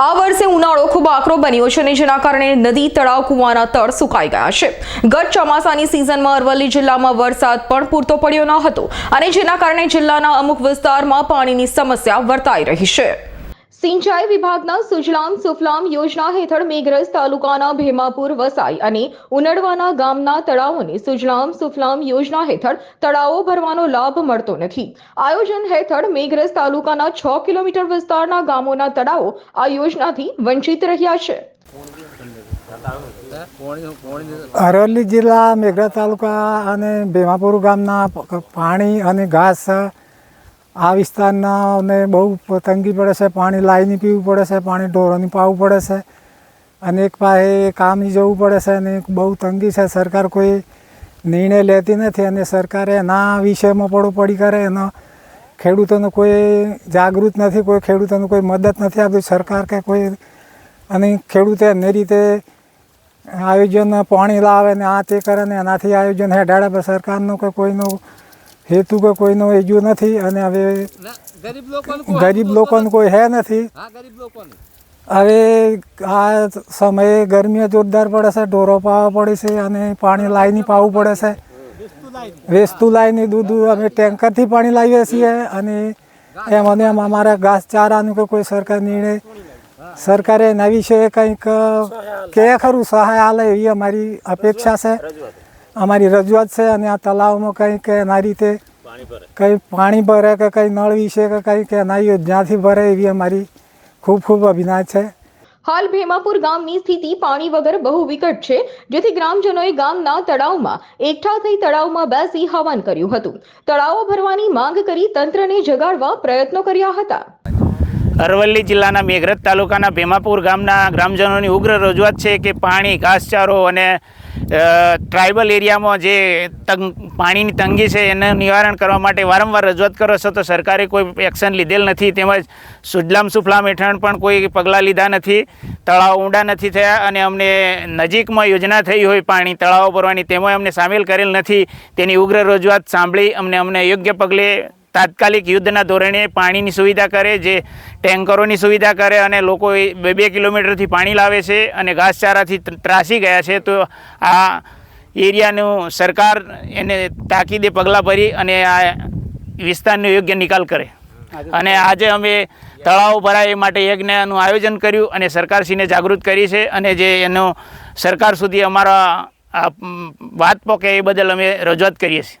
આ વર્ષે ઉનાળો ખૂબ આકરો બન્યો છે અને જેના કારણે નદી, તળાવ, કુવાના તળ સુકાઈ ગયા છે. ગત ચોમાસાની સિઝનમાં અરવલ્લી જિલ્લામાં વરસાદ પણ પૂરતો પડ્યો ન હતો અને જેના કારણે જિલ્લાના અમુક વિસ્તારમાં પાણીની સમસ્યા વર્તાઈ રહી છે. સિંચાઈ વિભાગના સુજલામ સુફલામ યોજના હેઠળ મેઘરજ તાલુકાના ભેમાપુર વસાઈ અને ઉનડવાના ગામના તળાવોને સુજલામ સુફલામ યોજના હેઠળ તળાવો ભરવાનો લાભ મળતો નથી. આયોજન હેઠળ મેઘરજ તાલુકાના છ કિલોમીટર વિસ્તારના ગામોના તળાવો આ યોજનાથી વંચિત રહ્યા છે. અરવલ્લી જિલ્લા મેઘરા તાલુકા અને ભેમાપુર ગામના પાણી અને ઘાસ આ વિસ્તારના ને બહુ તંગી પડે છે. પાણી લાવીને પીવું પડે છે, પાણી ઢોરોને પાવું પડે છે અને એક પાસે કામ જવું પડે છે અને બહુ તંગી છે. સરકાર કોઈ નિર્ણય લેતી નથી અને સરકારે એના વિષયમાં પડો પડી કરે, એનો ખેડૂતોને કોઈ જાગૃત નથી, કોઈ ખેડૂતોને કોઈ મદદ નથી આપતી. સરકાર કે કોઈ અને ખેડૂતે એની રીતે આયોજન પાણી લાવે ને આ તે કરે ને એનાથી આયોજન હેડાડે સરકારનું કે કોઈનો હેતુ કે કોઈનો એજુ નથી અને હવે ગરીબ લોકોને કોઈ હે નથી. હવે આ સમયે ગરમી જોરદાર પડે છે ઢોરો પાવા પડે છે અને પાણી લાવીને પાવું પડે છે. વેસ્તુ લાવીને દૂધ અમે ટેન્કરથી પાણી લાવીએ છીએ અને એમ અને એમ અમારે ઘાસચારાનું કે કોઈ સરકાર નિર્ણય સરકારે એના વિશે કંઈક કે ખરું સહાય આલે એવી અમારી અપેક્ષા છે. અમારી રજૂઆત છે અને આ તલાવમાં કંઈક એના રીતે કંઈ પાણી ભરે કે કંઈ નળ વિશે કે કંઈક એના યોજનાથી ભરે એવી અમારી ખૂબ ખૂબ અભિનય છે. હાલ ભેમાપુર ગામની સ્થિતિ પાણી વગર બહુ વિકટ છે જેથી ગ્રામજનોએ ગામના તળાવમાં એકઠા થઈ તળાવમાં બેસી હવન કર્યું હતું. તળાવો ભરવાની માંગ કરી તંત્રને જગાડવા પ્રયત્નો કર્યા હતા. અરવલ્લી જિલ્લાના મેઘરજ તાલુકાના ભેમાપુર ગામના ગ્રામજનોની ઉગ્ર રજૂઆત છે કે પાણી ઘાસચારો અને ટ્રાઇબલ એરિયામાં જે તંગ, પાણીની તંગી છે એનું નિવારણ કરવા માટે વારંવાર રજૂઆત કરો છો તો સરકારે કોઈ એક્શન લીધેલ નથી. તેમજ સુજલામ સુફલામ હેઠળ પણ કોઈ પગલાં લીધા નથી. તળાવ ઊંડા નથી થયા અને અમને નજીકમાં યોજના થઈ હોય પાણી તળાવો ભરવાની, તેમાં અમને સામેલ કરેલ નથી. તેની ઉગ્ર રજૂઆત સાંભળી અમને અમને યોગ્ય પગલે તાત્કાલિક યુદ્ધના ધોરણે પાણીની સુવિધા કરે, જે ટેન્કરોની સુવિધા કરે અને લોકો બે બે કિલોમીટરથી પાણી લાવે છે અને ઘાસચારાથી ત્રાસી ગયા છે, તો આ એરિયાનું સરકાર એને તાકીદે પગલાં ભરી અને આ વિસ્તારનો યોગ્ય નિકાલ કરે. અને આજે અમે તળાવ ભરાય એ માટે યજ્ઞનું આયોજન કર્યું અને સરકારશ્રીને જાગૃત કરી છે અને જે એનો સરકાર સુધી અમારા વાત પોકે એ બદલ અમે રજૂઆત કરીએ છીએ.